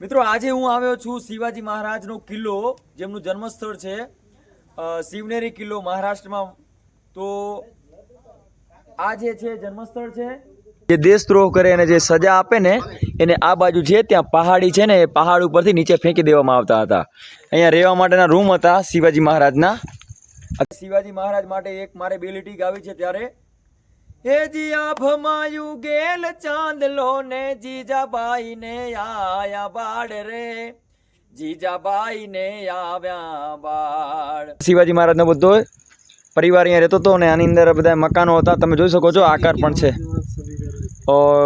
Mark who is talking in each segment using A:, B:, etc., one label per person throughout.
A: મિત્રો, આજે હું આવ્યો છું શિવાજી મહારાજનો કિલ્લો, જેમનું જન્મસ્થળ છે. શિવનેરી કિલ્લો મહારાષ્ટ્રમાં. તો આ જે છે, જન્મસ્થળ છે જે દેશદ્રોહ કરે અને જે સજા આપે ને, એને આ બાજુ છે ત્યાં પહાડી છે ને, એ પહાડ ઉપરથી નીચે ફેંકી દેવામાં આવતા હતા. અહીંયા રહેવા માટેના રૂમ હતા શિવાજી મહારાજના. શિવાજી મહારાજ માટે એક મારે બેલિટી ગાવી છે ત્યારે. એ જીયા ભમાયું ગેલ ચાંદલો ને જીજાબાઈ ને આયા બાળ રે. જીજાબાઈ ને આવ્યા બાળ. શિવાજી મહારાજનો બધો પરિવાર અહીંયા રહેતો હતો અને આની અંદર બધા મકાનો હતા. તમે જોઈ શકો છો આકાર પણ છે.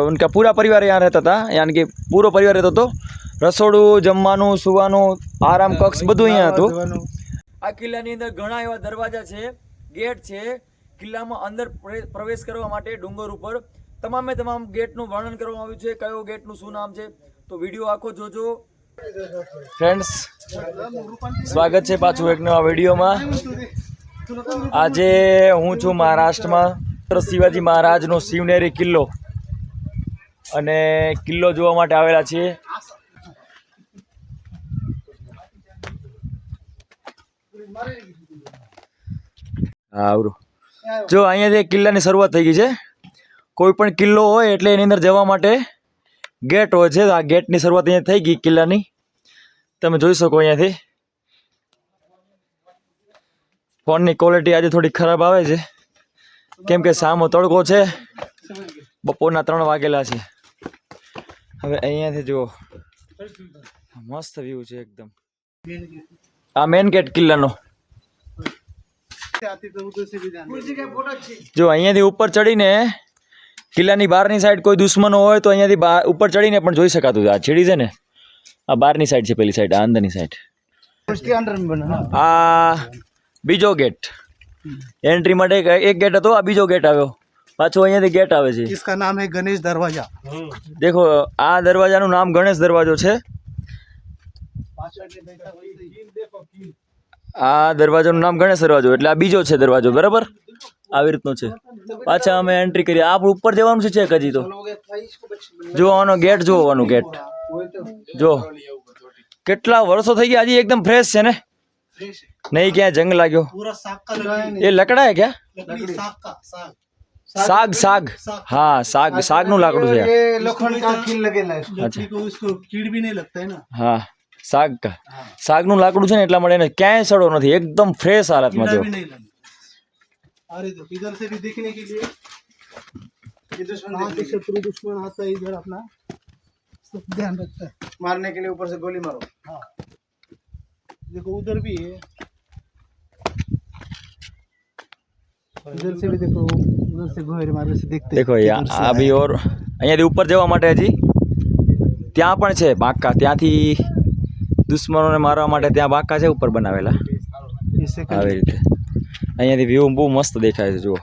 A: ઉનકા પૂરા પરિવાર અહીંયા રહેતા હતા. યાની કે પૂરો પરિવાર રહેતો હતો. રસોડું જમવાનું સુવાનું આરામ કક્ષ બધું અહીંયા હતું. આ કિલ્લાની અંદર ઘણા એવા દરવાજા છે ગેટ છે. કિલ્લામાં અંદર પ્રે- પ્રવેશ કરવા માટે ડુંગર ઉપર તમામે તમામ ગેટનું વર્ણન કરવામાં આવ્યું છે. કયો ગેટનું શું નામ છે? તો વીડિયો આખો જોજો. ફ્રેન્ડ્સ સ્વાગત છે પાછું એક નવા વિડીયોમાં. આજે હું છું મહારાષ્ટ્રમાં. શિવાજી મહારાજનો શિવનેરી કિલ્લો. અને કિલ્લો જોવા માટે આવેલા છીએ. આવરું. જો અહીંયાથી કિલ્લાની શરૂઆત થઈ ગઈ છે. કોઈ પણ કિલ્લો હોય એટલે એની અંદર જવા માટે ગેટ હોય છે. આ ગેટની શરૂઆત અહીંયા થઈ ગઈ કિલ્લાની. તમે જોઈ શકો અહીંયાથી. ફોનની ક્વોલિટી આજે થોડી ખરાબ આવે છે. કેમ કે સામો તડકો છે. બપોરના ત્રણ વાગેલા છે. હવે અહીંયાથી જુઓ. મસ્ત વ્યૂ છે એકદમ. આ મેન ગેટ કિલ્લાનો. જો અહીંયાથી ઉપર ચડીને કિલ્લાની બહારની સાઈડ કોઈ દુશ્મનો હોય તો અહીંયાથી બહાર ઉપર ચડીને પણ જોઈ શકાતું હતું. આ છેડી છે ને આ બહારની સાઈડ છે પેલી સાઈડ આ અંદરની સાઈડ
B: उसके अंडर में बना ना
A: આ બીજો ગેટ એન્ટ્રી માટે એક એક ગેટ હતો આ બીજો ગેટ આવ્યો પાછો અહીંયાથી ગેટ આવે છે
B: इसका नाम है गणेश दरवाजा
A: દેખો આ દરવાજાનું નામ ગણેશ દરવાજો છે આ દરવાજાનું નામ ગણેશ દરવાજો એટલે આ બીજો છે દરવાજો બરાબર આવી રીતનો છે પાછા અમે એન્ટ્રી કરી આ ઉપર જવાનું છે છેક હજી તો જોવાનો ગેટ જોવાનો ગેટ જો કેટલા વર્ષો થઈ ગયા હજી એકદમ ફ્રેશ છે ને નહીં ક્યાં જંગ લાગ્યો
B: पूरा साग का लगाया नहीं
A: એ લકડા હે ક્યાં
B: लकड़ी साग का साग
A: સાગ સાગ હા સાગ સાગનું લાકડું છે આ.
B: ये लोखंड का कील लगेला है
A: अच्छा।
B: लकड़ी को उसको कीड़ भी नहीं लगता है ना
A: હા સાગ કા સાગનું લાકડું છે ને એટલા માટે એને ક્યાંય સડો નથી એકદમ ફ્રેશ હાલતમાં
B: कीड़ा
A: જો
B: भी नहीं लगता अरे तो इधर से भी देखने के लिए ये दुश्मन से शत्रु दुश्मन आता है इधर अपना सब ध्यान रखता है मारने के लिए ऊपर से गोली मारो हाँ देखो उधर भी है इधर से भी देखो उधर से गोहर मारने से देखते
A: દેખો
B: हैं
A: યા
B: किधर से
A: આ બી ઓર અહીંયાથી ઉપર જવા માટે હજી ત્યાં પણ છે બાંકા ત્યાંથી દુશ્મનોને મારવા માટે ત્યાં બાકા છે ઉપર બનાવેલા. આવી રીતે. અહીંયાથી વ્યૂ બહુ મસ્ત દેખાય છે જુઓ.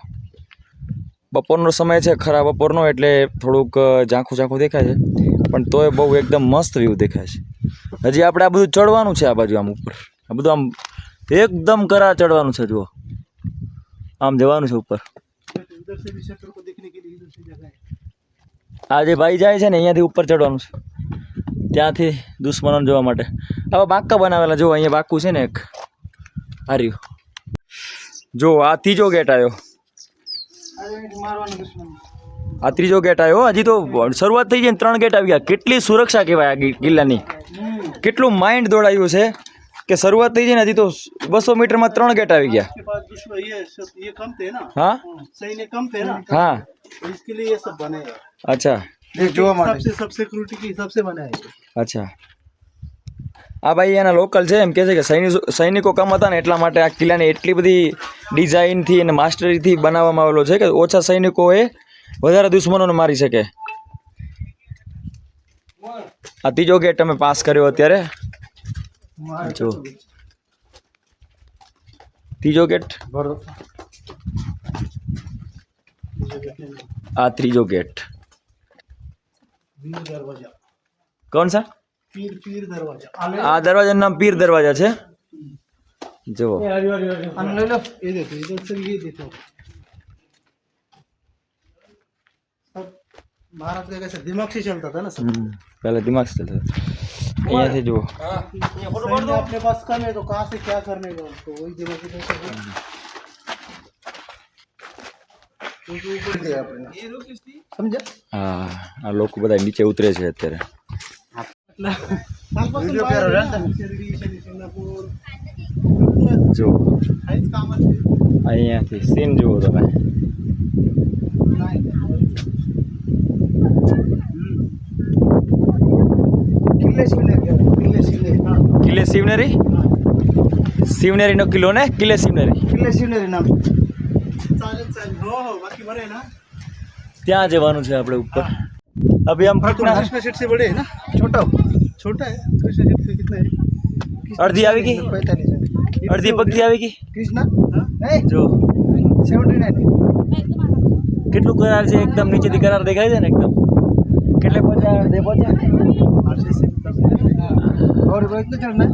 A: બપોરનો સમય છે ખરા બપોરનો એટલે થોડુંક ઝાંખું ઝાંખું દેખાય છે. પણ તોય બહુ એકદમ મસ્ત વ્યૂ દેખાય છે. હજી આપણે આ બધું ચડવાનું છે આ બાજુ આમ ઉપર. આ બધું આમ એકદમ કરા ચડવાનું છે જુઓ. આમ જવાનું છે ઉપર. આ જે ભાઈ જાય છે ને અહીંયાથી ઉપર ચડવાનું છે. ત્યાંથી દુશ્મનોને જોવા માટે. હવે બાકા બનાવેલા જો અહીંયા બાંકું છે ને એક. હાર્યું. જો આ ત્રીજો ગેટ આવ્યો આ ત્રીજો ગેટ આવ્યો હજી તો શરૂઆત થઈ છે ત્રણ ગેટ આવી ગયા. કેટલી સુરક્ષા કહેવાય આ કિલ્લાની. કેટલું માઇન્ડ દોડાયું છે કે શરૂઆત થઈ છે ને હજી તો બસો મીટરમાં ત્રણ ગેટ આવી ગયા. હા? હા. અચ્છા.
B: જોવા માટે. સબ સિક્યુરિટી હિસાબ સે બનાયા
A: અચ્છા. આ ભાઈ એના લોકલ છે, એમ કહે છે કે સૈનિકો સૈનિકો કમ હતા ને એટલા માટે આ કિલ્લાને એટલી બધી ડિઝાઇનથી અને માસ્ટરીથી બનાવવામાં આવેલો છે કે ઓછા સૈનિકોએ વધારે દુશ્મનોને મારી શકે. આ ત્રીજો ગેટ અમે પાસ કર્યો અત્યારે. જો. ત્રીજો ગેટ આ ત્રીજો ગેટ કોણ સા
B: पीर पीर दरवाजा
A: આ દરવાજાનું નામ પીર દરવાજા છે જુઓ
B: ले लो ये देखो इधर से ये देखो सब भारत का कैसे दिमाग से चलता था ना सब
A: हम्म, पहले दिमाग से चलता था અહીંયાથી જુઓ
B: सैन्य अपने पास कम है तो कहाँ से क्या करने का तो वही जगह से देखो क्योंकि ऊपर दिया आपने समझा
A: હા આ લોકો બધા નીચે ઉતરે છે અત્યારે અહીંયાથી સીન જુઓ તમે કિલ્લે શિવનેરી શિવનેરી નો કિલ્લો ને કિલ્લે શિવનેરી
B: કિલ્લે શિવનેરી નામ
A: ત્યાં જવાનું છે આપણે ઉપર અભી હમ
B: ફટના छोटा छोटा है कृष्णा सेट से कितना है
A: अर्धी આવી ગઈ?
B: पैंतालीस है
A: અડધી પગથી આવી ગઈ
B: कृष्णा नहीं
A: જો
B: सेवेंटी नाइन
A: કેટલું કરાર છે એકદમ નીચેથી કરાર દેખાય છે ને એકદમ કેટલે પહોંચ્યા અડધે પહોંચ્યા
B: और वो इतना चढ़ना है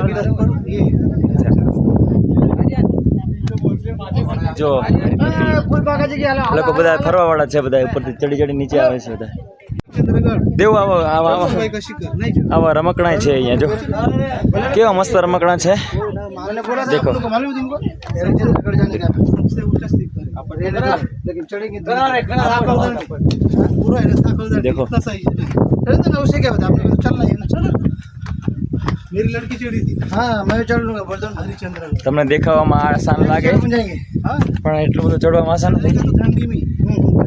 B: अंदर पर ये
A: જો
B: फूल बागा जी की हालत
A: લોકો બધા ફરવા વાળા છે બધા ઉપરથી ચડી ચડી નીચે આવે છે બધા
B: चंद्रगढ़
A: દેવું આવા આવા આવા. રમકડા છે અહીંયા જો. કેવા મસ્ત રમકડા છે?
B: દેખો. દેખો.
A: તમને દેખાવામાં આસાન લાગે. પણ એટલું બધું ચડવામાં આસાન નથી.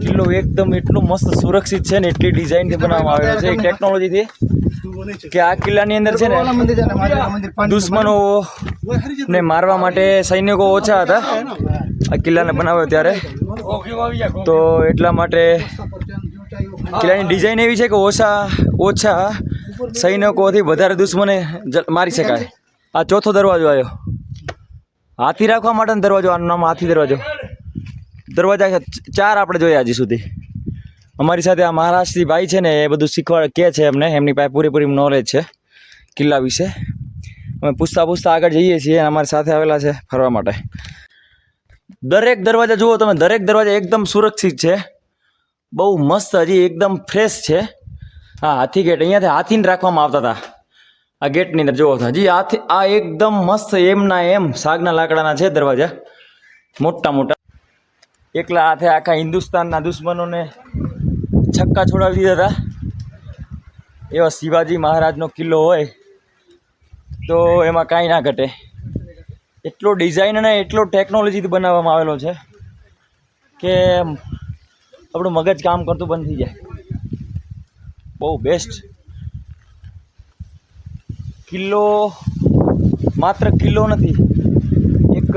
A: કિલ્લો એકદમ એટલો મસ્ત સુરક્ષિત છે ને એટલી ડિઝાઇનથી બનાવવામાં આવ્યો છે. ટેકનોલોજીથી કે આ કિલ્લાની અંદર છે ને દુશ્મનો ને મારવા માટે સૈનિકો ઓછા હતા. આ કિલ્લાને બનાવ્યો ત્યારે. તો એટલા માટે કિલ્લાની ડિઝાઇન એવી છે કે ઓછા ઓછા સૈનિકોથી વધારે દુશ્મને મારી શકાય. આ ચોથો દરવાજો આવ્યો. હાથી રાખવા માટેનો દરવાજો આનું નામ હાથી દરવાજો. દરવાજા ચાર આપણે જોયા હજી સુધી. અમારી સાથે આ મહારાષ્ટ્રથી ભાઈ છે ને, એ બધું શીખવા કહે છે એમને એમની પાસે પૂરેપૂરી નોલેજ છે કિલ્લા વિશે. અમે પૂછતા પૂછતા આગળ જઈએ છીએ અમારી સાથે આવેલા છે ફરવા માટે. દરેક દરવાજા જુઓ તમે, દરેક દરવાજા એકદમ સુરક્ષિત છે. બહુ મસ્ત હજી, એકદમ ફ્રેશ છે. હા, હાથી ગેટ અહીંયાથી હાથીને રાખવામાં આવતા હતા. આ ગેટની અંદર જુઓ હજી હાથી, આ એકદમ મસ્ત એમના એમ સાગના લાકડાના છે દરવાજા. મોટા મોટા. એકલા હાથે આખા હિન્દુસ્તાનના દુશ્મનોને છક્કા છોડાવી દીધા હતા. એવા શિવાજી મહારાજનો કિલ્લો હોય તો એમાં કાંઈ ના ઘટે. એટલો ડિઝાઇન અને એટલો ટેકનોલોજીથી બનાવવામાં આવેલો છે કે આપણું મગજ કામ કરતું બંધ થઈ જાય. બહુ બેસ્ટ કિલ્લો માત્ર કિલ્લો નથી, એક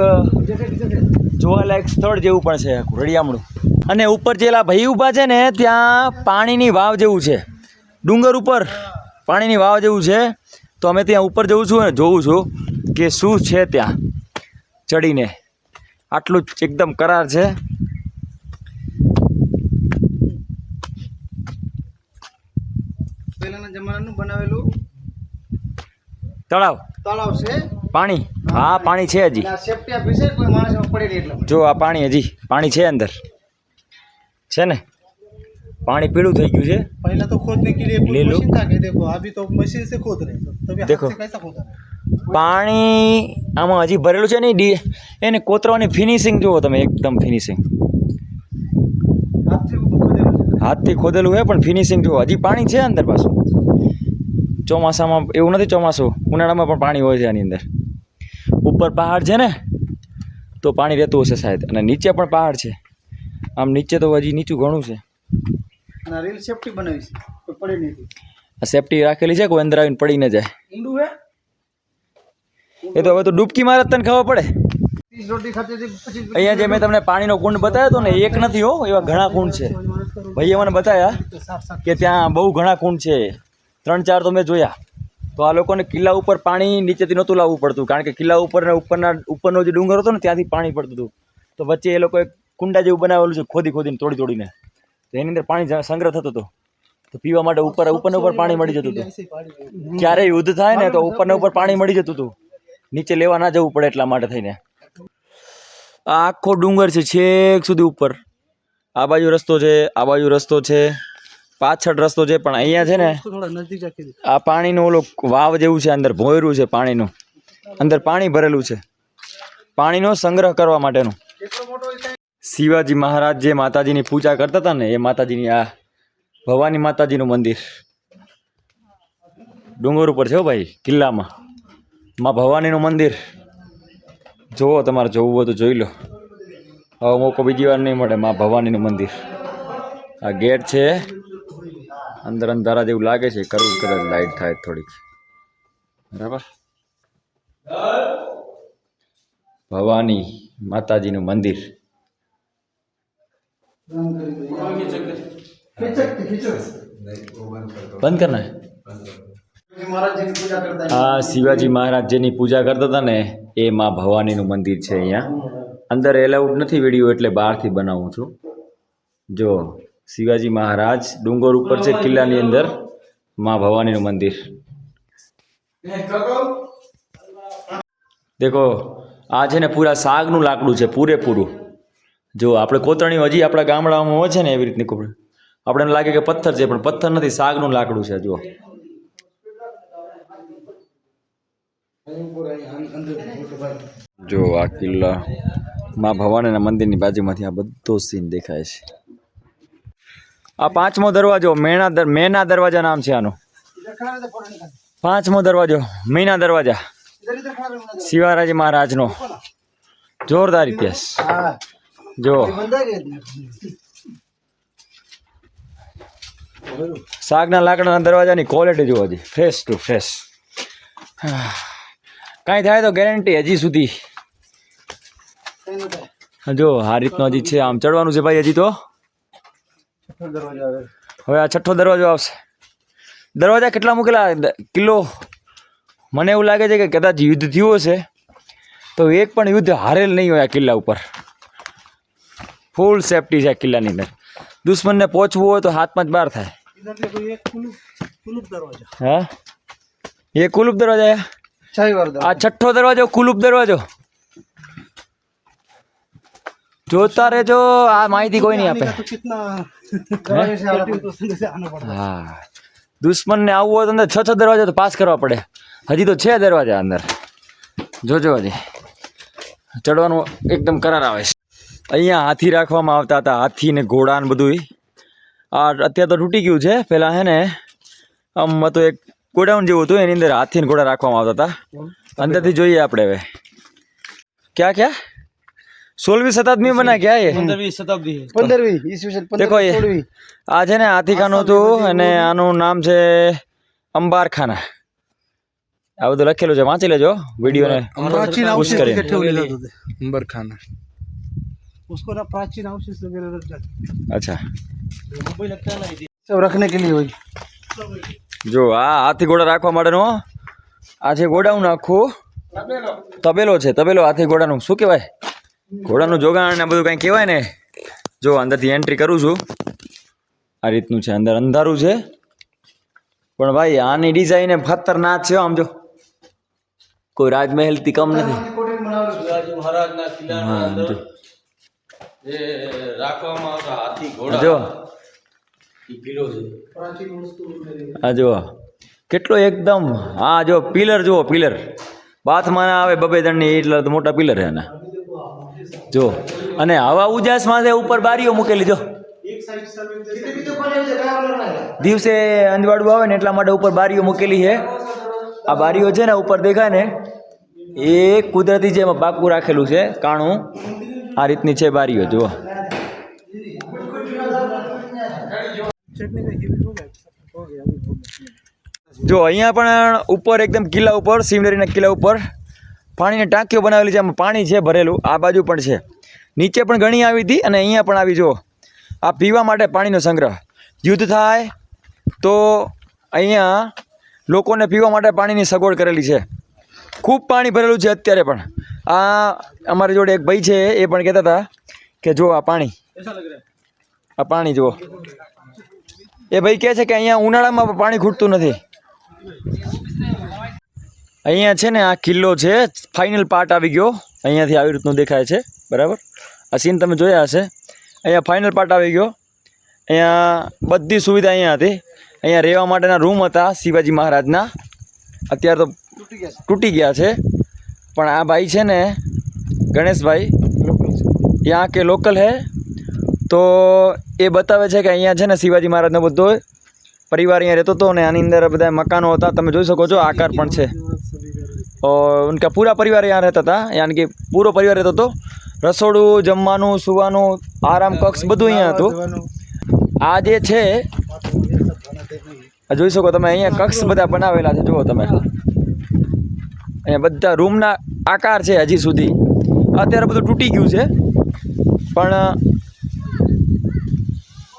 A: જોવાલાયક સ્થળ જેવું પણ છે આખું, રળિયામણું. અને ઉપર જેલા ભાઈ ઊભા છે ને, ત્યાં પાણીની વાવ જેવું છે. ડુંગર ઉપર પાણીની વાવ જેવું છે. તો અમે ત્યાં ઉપર જવું છું અને જોઉં છું કે શું છે ત્યાં ચડીને. આટલું જ એકદમ કરાર છે.
B: પહેલાના જમાનાનું બનાવેલું
A: તળાવ?
B: તળાવ છે.
A: પાણી? હા પાણી. છે હજી. જો આ પાણી હજી પાણી છે અંદર. છે ને? પાણી પીળું થઈ ગયું છે.
B: પહેલા તો ખોદને કે લીલું. દેખો અભી તો મશીન
A: સે
B: ખોદ રહે દેખો.
A: પાણી આમાં હજી ભરેલું છે નહીં? ડી એને કોતરવાની ફિનિશિંગ જુઓ તમે એકદમ ફિનિશિંગ હાથથી ખોદેલું છે. પણ ફિનિશિંગ જુઓ. હજી પાણી છે અંદર પાછું. ચોમાસામાં એવું નથી ચોમાસું ઉનાળામાં પણ પાણી હોય છે આની અંદર. ઉપર પહાડ છે ને તો પાણી રહેતું હશે સાહેબ અને નીચે પણ પહાડ છે. આમ નીચે તો હજી નીચું ઘણું છે.
B: રીલ સેફ્ટી બનાવી છે કોઈ પડે નહીં
A: સેફટી રાખેલી છે કોઈ અંદર આવીને પડી ન જાય.
B: હે?
A: એ તો હવે તો ડૂબકી મારે તને ખબર પડે. અહીંયા જે મેં તમને પાણીનો કુંડ બતાવ્યો હતો ને એક નથી હો એવા ઘણા કુંડ છે. ભાઈએ મને બતાવ્યા કે ત્યાં બહુ ઘણા કુંડ છે. ત્રણ ચાર તો મેં જોયા. તો આ લોકોને કિલ્લા ઉપર પાણી નીચેથી નહોતું લાવવું પડતું. કારણ કે કિલ્લા ઉપર ઉપરના ઉપરના, ઉપરનો જે ડુંગર હતો ને, ત્યાંથી પાણી પડતું હતું. તો વચ્ચે એ લોકોએ કુંડા જેવું બનાવેલું છે, ખોદી ખોદીને, તોડી તોડીને. તો એની અંદર પાણી સંગ્રહ થતો હતો. તો પીવા માટે ઉપર ઉપર ઉપર પાણી મળી જતું હતું. ક્યારે યુદ્ધ થાય ને, તો ઉપર ઉપર પાણી મળી જતું હતું. નીચે લેવા ના જવું પડે એટલા માટે થઈને. આ આખો ડુંગર છે, છેક સુધી ઉપર. આ બાજુ રસ્તો છે, આ બાજુ રસ્તો છે. પાછળ રસ્તો છે પણ અહીંયા છે ને આ પાણીનું ઓલું વાવ જેવું છે અંદર ભોયરું છે પાણીનું. અંદર પાણી ભરેલું છે. પાણીનો સંગ્રહ કરવા માટેનું. શિવાજી મહારાજ જે માતાજીની પૂજા કરતા હતા ને એ માતાજીની આ ભવાની માતાજીનું મંદિર. ડુંગર ઉપર છે ભાઈ કિલ્લામાં. માં ભવાનીનું મંદિર. જુઓ તમારે જોવું હોય તો જોઈ લો. હવે મોકો બીજી વાર નહીં મળે માં ભવાનીનું મંદિર. આ ગેટ છે અંદર અંધારા જેવું લાગે છે કરવું કદાચ લાઈટ થાય થોડીક. બરાબર? ભવાની માતાજીનું મંદિર. બંધ કરના આ શિવાજી મહારાજ જેની પૂજા કરતા હતા ને, એ મા ભવાનીનું મંદિર છે અહીંયા. અંદર એલાઉડ નથી વીડિયો એટલે બહારથી બનાવું છું. જો શિવાજી મહારાજ ડુંગર ઉપર છે, કિલ્લાની અંદર. માં ભવાનીનું મંદિર. દેખો, આ છે ને પૂરા સાગનું લાકડું છે, પૂરેપૂરું. જો આપણે કોતરણી હજી આપણા ગામડામાં હોય છે ને એવી રીતની કોતરણી. આપણે એમ લાગે કે પથ્થર છે, પણ પથ્થર નથી, સાગનું લાકડું છે, જુઓ. જો આ કિલ્લા માં ભવાનીના મંદિરની બાજુમાંથી આ બધો સીન દેખાય છે. આ પાંચમો દરવાજો, મેણા મેના દરવાજા નામ છે આનું. પાંચમો દરવાજો, મીના દરવાજા. શિવારાજી મહારાજનો. જોરદાર ઇતિહાસ. જો. સાગના લાકડાના દરવાજાની ક્વોલિટી જુઓ હજી. ફ્રેશ ટુ ફ્રેશ કાંઈ થાય તો ગેરંટી હજી સુધી. જો, આ રીતનો હજી છે. આમ ચડવાનું છે ભાઈ હજી તો. હવે આ છઠ્ઠો દરવાજો આવશે દરવાજા કેટલા મૂકેલા કિલ્લો મને એવું લાગે છે કે કદાચ યુદ્ધ થયું હશે તો એક પણ યુદ્ધ હારેલ નહીં હોય આ કિલ્લા ઉપર ફૂલ સેફટી છે આ કિલ્લાની અંદર દુશ્મનને પહોંચવું હોય તો હાથમાં જ બહાર થાય હા એ કુલુપ દરવાજા આ છઠ્ઠો દરવાજો કુલુપ દરવાજો જોતા રહેજો આ માહિતી કોઈ નહીં આપે. હા? દુશ્મનને આવવું હોય તો અંદર છ છ દરવાજા તો પાસ કરવા પડે. હજી તો છે દરવાજા અંદર. જોજો હજી. ચડવાનું એકદમ કરાર આવે છે. અહીંયા હાથી રાખવામાં આવતા હતા. હાથી ને ઘોડા ને બધું આ અત્યારે તો તૂટી ગયું છે. પહેલાં હે ને આમ તો એક ગોડાઉન જેવું હતું. એની અંદર હાથી ને ઘોડા રાખવામાં આવતા હતા. અંદરથી જોઈએ આપણે હવે. ક્યાં ક્યાં? સોળમી શતાબ્દી બના ક્યાં એ
B: पंद्रहवीं शताब्दी है पंद्रहवीं ईस्वी
A: देखो ये આ છે ને હાથીખાનું હતું અને આનું નામ છે અંબારખાના આ બધું લખેલું છે વાંચી લેજો વિડીયોને
B: प्राचीन
A: पुश
B: अवशेष
A: करें।
B: इकट्ठे होने जाते थे
C: अंबर खाना
B: उसको ना प्राचीन अवशेष वगैरह रख जाते
A: અચ્છા
B: सब रखने के लिए वही
A: જો આ હાથી ઘોડા રાખવા માટેનો આ છે ગોડાઉન આખું તબેલો છે તબેલો હાથી ઘોડાનું શું કહેવાય ઘોડાનું જોગાણ ને બધું કાંઈ કહેવાય ને, જો અંદરથી એન્ટ્રી કરું છું. આ રીતનું છે, અંદર અંધારું છે. પણ ભાઈ, આની ડિઝાઇન ખતરનાક છે, આમ જો. કોઈ રાજમહેલથી કમ નથી.
C: જો.
A: હા જો. કેટલો એકદમ હા જો પિલર જુઓ પિલર બાથમાં આવે બબે દંડની, એટલા મોટા પિલર છે એના જો. અને આવા ઉજાસમાં છે ઉપર બારીઓ મૂકેલી, જો. દિવસે અંજવાળું આવે ને એટલા માટે ઉપર બારીઓ મૂકેલી છે. આ બારીઓ છે ને ઉપર દેખાય ને, એ કુદરતી જેમાં પાકું રાખેલું છે, કાણું. આ રીતની છે બારીઓ, જુઓ. જો, અહીંયા પણ ઉપર એકદમ કિલ્લા ઉપર શિવનેરીના કિલ્લા ઉપર પાણીની ટાંકીઓ બનાવેલી છે આમાં પાણી છે ભરેલું, આ બાજુ પણ છે. નીચે પણ ઘણી આવી હતી અને અહીંયા પણ આવી, જુઓ. આ પીવા માટે પાણીનો સંગ્રહ. યુદ્ધ થાય તો અહીંયા લોકોને પીવા માટે પાણીની સગવડ કરેલી છે. ખૂબ પાણી ભરેલું છે અત્યારે પણ. આ અમારી જોડે એક ભાઈ છે, એ પણ કહેતા હતા કે જો આ પાણી. આ પાણી જુઓ. એ ભાઈ કહે છે કે અહીંયા ઉનાળામાં પાણી ખૂટતું નથી. અહીંયા છે ને આ કિલ્લો છે. ફાઇનલ પાર્ટ આવી ગયો. અહીંયાથી આવી રીતનું દેખાય છે. બરાબર? આ સીન તમે જોયા હશે. અહીંયા ફાઇનલ પાર્ટ આવી ગયો. અહીંયા બધી સુવિધા અહીંયા હતી. અહીંયા રહેવા માટેના રૂમ હતા શિવાજી મહારાજના. અત્યારે તો
B: તૂટી ગયા
A: છે. પણ આ ભાઈ છે ને ગણેશભાઈ ત્યાં કે લોકલ હે? તો એ બતાવે છે કે અહીંયા છે ને શિવાજી મહારાજનો બધો પરિવાર અહીંયા રહેતો હતો અને આની અંદર બધા મકાનો હતા. તમે જોઈ શકો છો આકાર પણ છે. और उनका पूरा परिवार यहाँ रहता था यानी कि પૂરો પરિવાર રહેતો હતો રસોડું જમવાનું સુવાનું આરામ કક્ષ બધું અહીંયા હતું આ જે છે આ જોઈ શકો તમે અહીંયા કક્ષ બધા બનાવેલા છે જુઓ તમે અહીંયા બધા રૂમના આકાર છે હજી સુધી અત્યારે બધું તૂટી ગયું છે પણ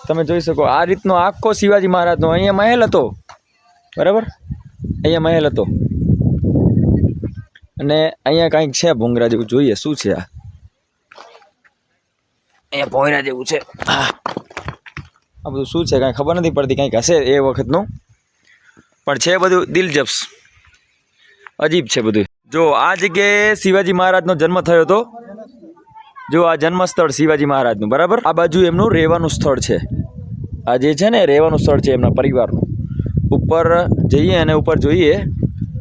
A: તમે જોઈ શકો આ રીતનો આખો શિવાજી મહારાજનો અહીંયા મહેલ હતો બરાબર અહીંયા મહેલ હતો અને અહીંયા કાંઈક છે ભૂંગરા જેવું? જોઈએ, શું છે આ? અહીંયા ભોંયરા જેવું છે. આ બધું શું છે? કાંઈ ખબર નથી પડતી કંઈક હશે એ વખતનું. પણ છે બધું દિલજપ્સ. અજીબ છે બધું. જો, આ જગ્યાએ શિવાજી મહારાજનો જન્મ થયો હતો. જો, આ જન્મસ્થળ શિવાજી મહારાજનું, બરાબર? આ બાજુ એમનું રહેવાનું સ્થળ છે. આ જે છે ને, રહેવાનું સ્થળ છે એમના પરિવારનું. ઉપર જઈએ અને ઉપર જોઈએ.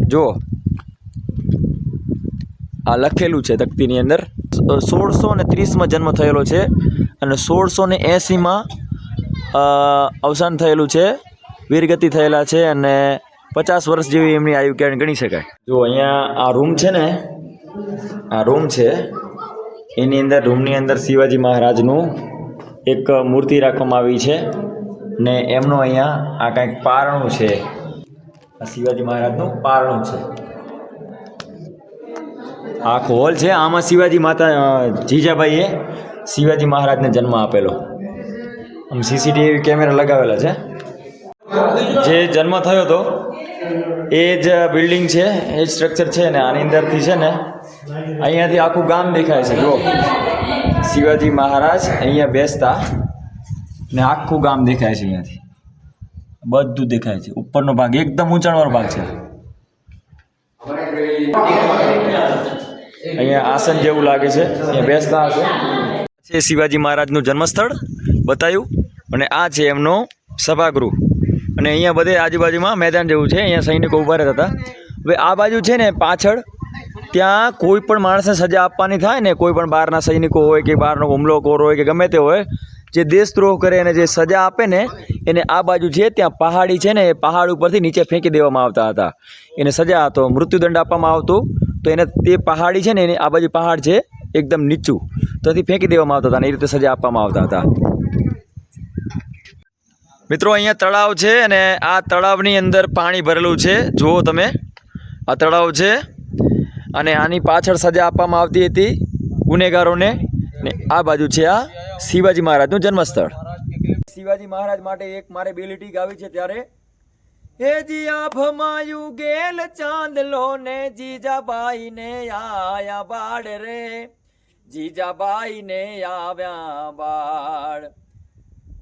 A: જો આ લખેલું છે તકતીની અંદર. સોળસો ને ત્રીસમાં જન્મ થયેલો છે અને સોળસો ને એંસીમાં અવસાન થયેલું છે. વીરગતિ થયેલા છે અને પચાસ વર્ષ જેવી એમની આયુ ક્યાં ગણી શકાય. જો અહીંયા આ રૂમ છે ને, આ રૂમ છે, એની અંદર, રૂમની અંદર શિવાજી મહારાજનું એક મૂર્તિ રાખવામાં આવી છે ને એમનું અહીંયા આ કાંઈક પારણું છે. આ શિવાજી મહારાજનું પારણું છે. આખો હોલ છે. આમાં શિવાજી માતા જીજાભાઈએ શિવાજી મહારાજને જન્મ આપેલો. આમ સીસીટીવી કેમેરા લગાવેલા છે. જે જન્મ થયો હતો, એ જ બિલ્ડિંગ છે, એ જ સ્ટ્રક્ચર છે ને આની અંદરથી છે ને અહીંયાથી આખું ગામ દેખાય છે. જો શિવાજી મહારાજ અહીંયા બેસતા ને આખું ગામ દેખાય છે અહીંયાથી. બધું દેખાય છે. ઉપરનો ભાગ એકદમ ઊંચાણવાળો ભાગ છે. અહીંયા આસન જેવું લાગે છે. અહીંયા બેસતા હશે. શિવાજી મહારાજનું જન્મસ્થળ બતાવ્યું અને આ છે એમનો સભાગૃહ. અને અહીંયા બધે આજુબાજુમાં મેદાન જેવું છે. અહીંયા સૈનિકો ઊભા રહેતા હતા. હવે આ બાજુ છે ને, પાછળ, ત્યાં કોઈ પણ માણસને સજા આપવાની થાય ને, કોઈ પણ બહારના સૈનિકો હોય કે બહારનો હુમલોખોર હોય કે ગમે તે હોય, જે દેશદ્રોહ કરે અને જે સજા આપે ને, એને આ બાજુ છે, ત્યાં પહાડી છે ને, એ પહાડ ઉપરથી નીચે ફેંકી દેવામાં આવતા હતા. એને સજા હતો મૃત્યુદંડ આપવામાં આવતો. તો એને તે પહાડી છે ને એની આ બાજુ પહાડ છે, એકદમ નીચું. તો એથી ફેંકી દેવામાં આવતા હતા અને એ રીતે સજા આપવામાં આવતા હતા. મિત્રો, અહીંયા તળાવ છે અને આ તળાવની અંદર પાણી ભરેલું છે. જુઓ તમે, આ તળાવ છે અને આની પાછળ સજા આપવામાં આવતી હતી ગુનેગારોને. ને આ બાજુ છે આ શિવાજી મહારાજનું જન્મસ્થળ. શિવાજી મહારાજ માટે એક મારે બેલિટી ગાવી છે ત્યારે હે જી આભમાયું ગેલ ચાંદલો ને જીજાબાઈ ને આયા બાળ રે. જીજાબાઈ ને આવ્યા બાળ.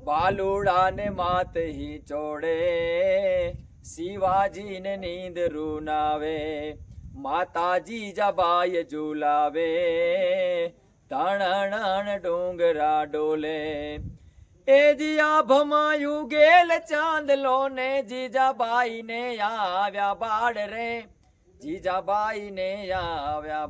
A: બાલુડા ને માત હી ચોડે. શિવાજી ને નીંદ રૂનાવે. માતાજી જબાય ઝુલાવે. તણણ ડુંગરા ડોલે. એ જીયા ભમાયું ગેલ ચાંદલો ને જીજાબાઈ ને આવ્યા બાળ રે જીજાબાઈ ને આવ્યા